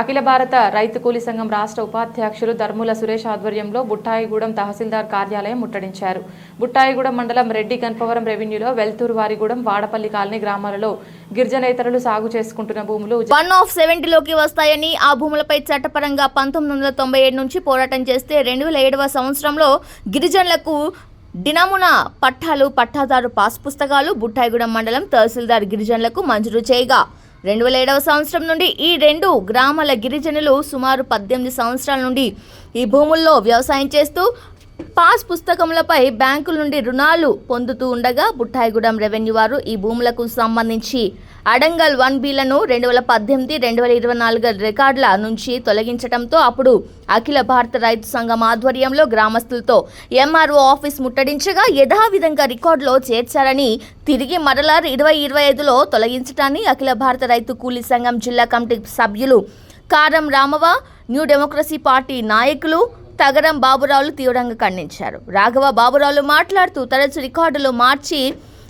అఖిల భారత రైతు కూలీ సంఘం రాష్ట్ర ఉపాధ్యక్షులు ధర్ముల సురేష్ ఆధ్వర్యంలో బుట్టాయిగూడెం తహసీల్దార్ కార్యాలయం ముట్టడించారు. బుట్టాయిగూడెం మండలం రెడ్డి గన్పవరం రెవెన్యూలో వెల్తూరు వారిగూడెం వాడపల్లి కాలనీ గ్రామాలలో గిరిజనేతరులు సాగు చేసుకుంటున్న భూములు వన్ ఆఫ్ సెవెంటీలోకి వస్తాయని ఆ భూములపై చట్టపరంగా పంతొమ్మిది వందల తొంభై ఏడు నుంచి పోరాటం చేస్తే రెండు వేల ఏడవ సంవత్సరంలో గిరిజనులకు దినమున పట్టాలు పట్టాదారు పాస్ పుస్తకాలు బుట్టాయిగూడెం మండలం తహసీల్దార్ గిరిజనులకు మంజూరు చేయగా రెండు వేల ఏడవ సంవత్సరం నుండి ఈ రెండు గ్రామాల గిరిజనులు సుమారు పద్దెనిమిది సంవత్సరాల నుండి ఈ భూముల్లో వ్యవసాయం చేస్తూ పాస్ పుస్తకములపై బ్యాంకుల నుండి రుణాలు పొందుతూ ఉండగా బుట్టాయిగూడెం రెవెన్యూ వారు ఈ భూములకు సంబంధించి అడంగల్ వన్ బీలను రెండు వేల పద్దెనిమిది రెండు వేల ఇరవై నాలుగు రికార్డుల నుంచి తొలగించడంతో అప్పుడు అఖిల భారత రైతు సంఘం ఆధ్వర్యంలో గ్రామస్తులతో ఎంఆర్ఓ ఆఫీస్ ముట్టడించగా యథావిధంగా రికార్డులో చేర్చారని తిరిగి మరలా ఇరవై ఇరవై ఐదులో తొలగించడాన్ని అఖిల భారత రైతు కూలీ సంఘం జిల్లా కమిటీ సభ్యులు కారం రామవ న్యూ డెమోక్రసీ పార్టీ నాయకులు తగరం బాబురావులు తీవ్రంగా ఖండించారు. రాఘవ బాబురావులు మాట్లాడుతూ తరచు రికార్డులు మార్చి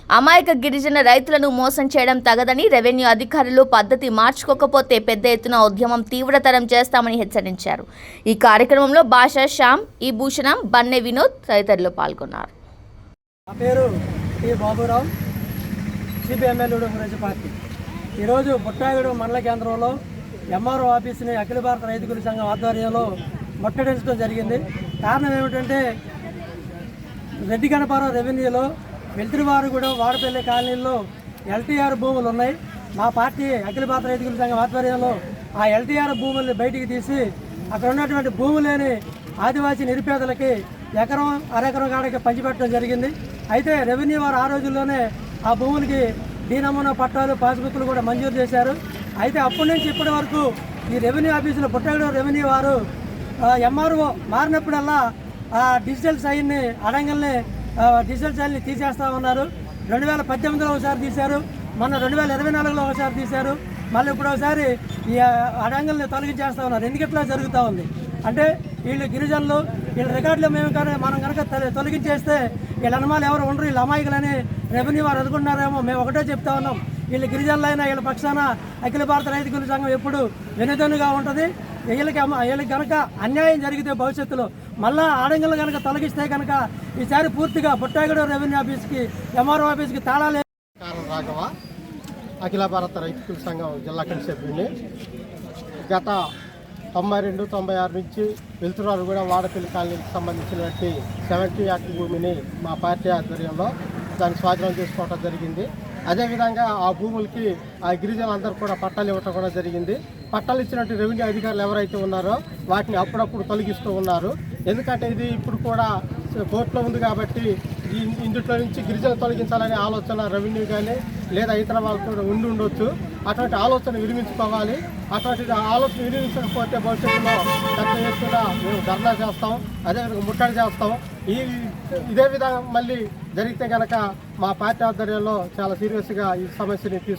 అమాయక గిరిజన రైతులను మోసం చేయడం తగదని రెవెన్యూ అధికారులు పద్ధతి మార్చుకోకపోతే పెద్ద ఎత్తున ఉద్యమం తీవ్రతరం చేస్తామని హెచ్చరించారు. ఈ కార్యక్రమంలో భాషా శ్యామ్ ఈ భూషణం బన్నె వినోద్ తదితరులు పాల్గొన్నారు. నా పేరు టి బాబురావు సిపిఎంఎల్ పార్టీ. ఈరోజు బుట్టాయుడు మండల కేంద్రంలో ఎంఆర్ఓ ఆఫీస్ని అఖిల భారత రైతు సంఘం ఆధ్వర్యంలో ముట్టడించడం జరిగింది. కారణం ఏమిటంటే రెడ్డి గణపారం రెవెన్యూలో వెల్తిరివారు కూడా వాడపల్లి కాలనీలో ఎల్టీఆర్ భూములు ఉన్నాయి. మా పార్టీ అఖిల భారత రైతుల సంఘం ఆధ్వర్యంలో ఆ ఎల్టీఆర్ భూముల్ని బయటికి తీసి అక్కడ ఉన్నటువంటి భూములేని ఆదివాసీ నిరుపేదలకి ఎకరం అరెకరం కాడికి పంచిపెట్టడం జరిగింది. అయితే రెవెన్యూ వారు ఆ రోజుల్లోనే ఆ భూములకి డీనమూనా పట్టాలు పాస్బుక్లు కూడా మంజూరు చేశారు. అయితే అప్పటి నుంచి ఇప్పటి వరకు ఈ రెవెన్యూ ఆఫీసులో పుట్టగడ రెవెన్యూ వారు ఎంఆర్ఓ మారినప్పుడల్లా ఆ డిజిటల్ సైన్ని అడంగల్ని ఆ, డిజిటల్ సైన్ని తీసేస్తా ఉన్నారు. రెండు వేల పద్దెనిమిదిలో ఒకసారి తీశారు. మొన్న రెండు వేల ఇరవై నాలుగులో ఒకసారి తీశారు. మళ్ళీ ఇప్పుడు ఒకసారి ఈ ఆ, అడంగల్ని తొలగించేస్తా ఉన్నారు. ఎందుకు ఇట్లా జరుగుతూ ఉంది? అంటే వీళ్ళు గిరిజనులు వీళ్ళ రికార్డులు మేము కానీ మనం కనుక తొలగించేస్తే వీళ్ళ అనుమాలు ఎవరు ఉండరు. వీళ్ళ అమాయకులని రెవెన్యూ వారు అనుకుంటున్నారేమో మేము ఒకటే చెప్తా ఉన్నాం. వీళ్ళు గిరిజనులైనా వీళ్ళ పక్షాన అఖిల భారత రైతు గురి సంఘం ఎప్పుడు వెనుదన్నుగా ఉంటుంది. వీళ్ళకి అమ్మ- వీళ్ళకి కనుక అన్యాయం జరిగితే భవిష్యత్తులో మళ్ళా ఆడంగిళ్ళు కనుక తొలగిస్తే కనుక ఈసారి పూర్తిగా బుట్టాగూడ రెవెన్యూ ఆఫీస్కి ఎంఆర్ఓ ఆఫీస్కి తాళాలే రాఘవ. అఖిల భారత రైతుల సంఘం జిల్లా కమిటీ గత తొంభై రెండు తొంభై ఆరు నుంచి వెళ్తున్నారు కూడా వాడపల్లి కాలనీకి సంబంధించినటువంటి సెవెంటీ యాక్ట్ భూమిని మా పార్టీ ఆధ్వర్యంలో దాన్ని స్వాధీనం చేసుకోవడం జరిగింది. అదేవిధంగా ఆ భూములకి ఆ గిరిజనులందరూ కూడా పట్టాలు ఇవ్వటం కూడా జరిగింది. పట్టాలు ఇచ్చినట్టు రెవెన్యూ అధికారులు ఎవరైతే ఉన్నారో వాటిని అప్పుడప్పుడు తొలగిస్తూ ఉన్నారు. ఎందుకంటే ఇది ఇప్పుడు కూడా కోర్టులో ఉంది కాబట్టి ఈ ఇందులో నుంచి గిరిజన తొలగించాలనే ఆలోచన రెవెన్యూ కానీ లేదా ఇతర వాళ్ళకు కూడా ఉండి ఉండొచ్చు. అటువంటి ఆలోచన విరమించుకోవాలి అటువంటి ఆలోచన విరమించకపోతే భవిష్యత్తులో పెద్ద ఎత్తున మేము ధర్నా చేస్తాం. అదేవిధంగా ముట్టడి చేస్తాం. ఈ ఇదే విధంగా మళ్ళీ జరిగితే కనుక మా పార్టీ ఆధ్వర్యంలో చాలా సీరియస్గా ఈ సమస్యని తీసుకు